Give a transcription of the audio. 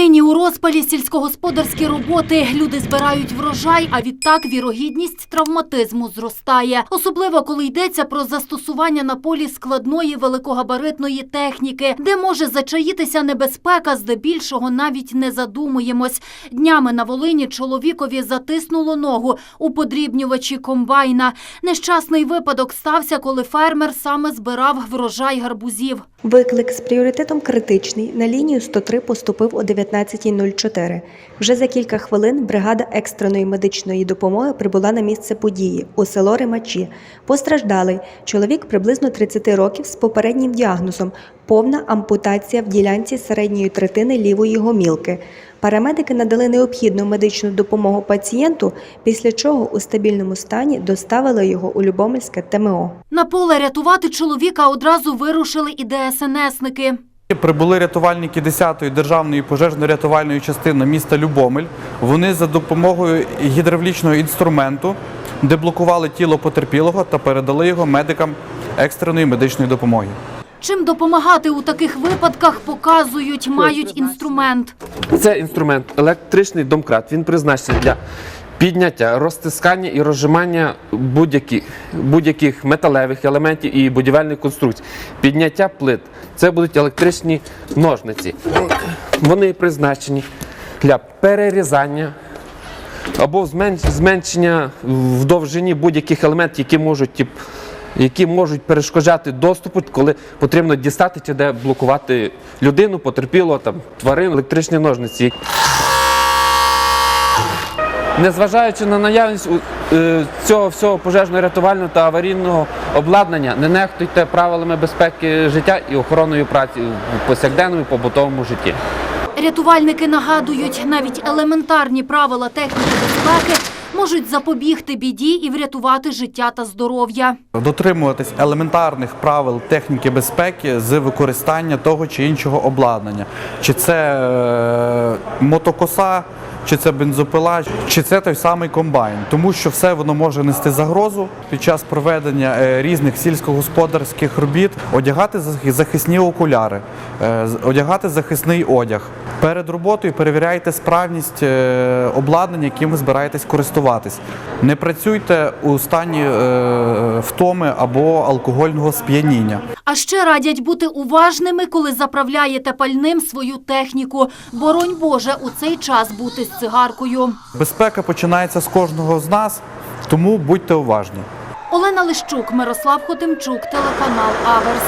Нині у розпалі сільськогосподарські роботи люди збирають врожай, а відтак вірогідність травматизму зростає. Особливо коли йдеться про застосування на полі складної великогабаритної техніки, де може зачаїтися небезпека, здебільшого навіть не задумуємось. Днями на Волині чоловікові затиснуло ногу у подрібнювачі комбайна. Нещасний випадок стався, коли фермер саме збирав врожай гарбузів. Виклик з пріоритетом критичний на лінію 103 поступив о 19.04. Вже за кілька хвилин бригада екстреної медичної допомоги прибула на місце події у село Римачі. Постраждалий чоловік приблизно 30 років з попереднім діагнозом повна ампутація в ділянці середньої третини лівої гомілки. Парамедики надали необхідну медичну допомогу пацієнту, після чого у стабільному стані доставили його у Любомельське ТМО. На поле рятувати чоловіка одразу вирушили і ДСНСники. Прибули рятувальники 10-ї державної пожежно-рятувальної частини міста Любомель. Вони за допомогою гідравлічного інструменту деблокували тіло потерпілого та передали його медикам екстреної медичної допомоги. Чим допомагати у таких випадках, показують, мають інструмент. Це інструмент електричний домкрат. Він призначений для підняття, розтискання і розжимання будь-яких, будь-яких металевих елементів і будівельних конструкцій. Підняття плит. Це будуть електричні ножниці. Вони призначені для перерізання або зменшення в довжині будь-яких елементів, які можуть які можуть перешкоджати доступу, коли потрібно дістати чи де блокувати людину, потерпіло тварин, електричні ножниці. Незважаючи на наявність у- е, цього всього пожежно-рятувального та аварійного обладнання, не нехтуйте правилами безпеки життя і охороною праці в повсякденному і побутовому житті. Рятувальники нагадують, навіть елементарні правила техніки безпеки можуть запобігти біді і врятувати життя та здоров'я. Дотримуватись елементарних правил техніки безпеки з використання того чи іншого обладнання. Чи це е, мотокоса, чи це бензопила, чи це той самий комбайн. Тому що все воно може нести загрозу під час проведення е, різних сільськогосподарських робіт, одягати зах- захисні окуляри, е, одягати захисний одяг. Перед роботою перевіряйте справність е, обладнання, яким ви збираєтесь користуватись. Не працюйте у стані е, втоми або алкогольного сп'яніння. А ще радять бути уважними, коли заправляєте пальним свою техніку. Боронь Боже, у цей час бути з цигаркою. Безпека починається з кожного з нас, тому будьте уважні. Олена Лищук, Мирослав Хотимчук, телеканал Аверс.